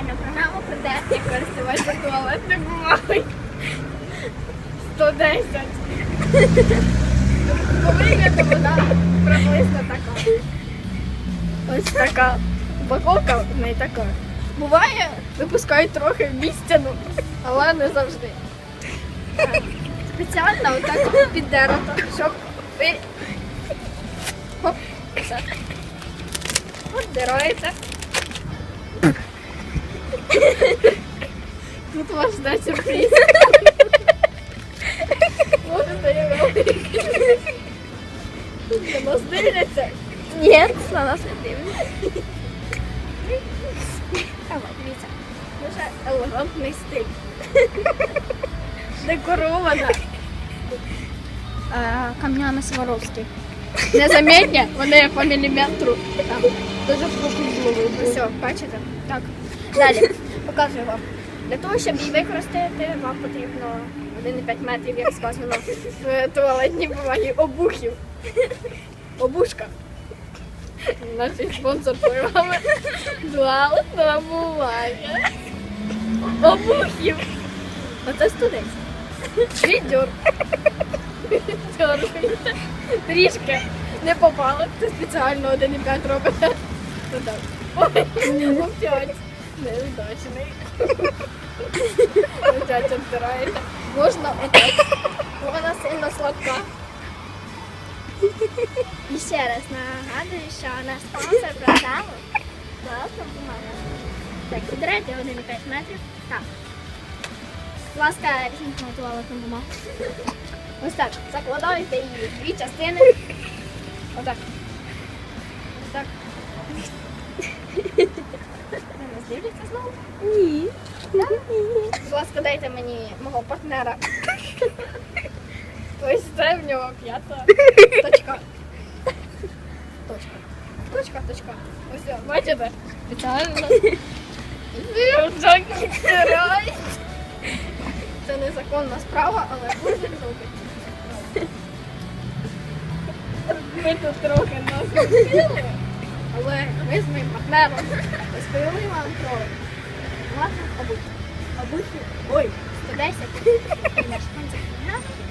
інтелектуальну програму про те, як користуватися туалетною бумагою. 110. По вигляду вона приблизно така. Ось така. Упаковка в неї така. Буває, випускають трохи містяну, але не завжди. Спеціально отак піддерото, щоб ви. Хоп, так. Поддирається. Тут вас жде сюрприз. Може дає великий. На нас дивляться. Ні, на нас не дивиться. Давай, дивіться. Дуже елегантний стиль. Декорована. Е, Камнями Сваровських. Незамітні, вони по міліметру. Там. Дуже фокус зловив. Все, бачите? Так. Далі. Показую вам. Для того, щоб її використати, вам потрібно 1,5 метрів, як сказано, в туалетній бумагі обухів. Обушка. Наш спонсор програми туалетна бумага. Обухів. Оце студент. Дьоргаєте. Трішки не попало. Це спеціально 1,5 робите. Ой, опять. Неудачний. Опять обтираєте. Можна отак. Вона сильно сладка. І ще раз нагадую, що наш спонсор програми класна бумага. Так, підрайте 1,5 метрів. Так. Будь ласка, візьміть на туалетну бумагу. Ось так. Закладаєте її в дві частини. Отак. Ви знову? Ні. Будь ласка, дайте мені мого партнера. Ось це в нього п'ята точка. Точка. Точка, точка. Ось, бачите? Спеціально. Це незаконна справа, але дуже добре. Ми тут трохи нас розбили, але ми з моїм партнером розповіли вам про обухи. Обухи. Ой, 110.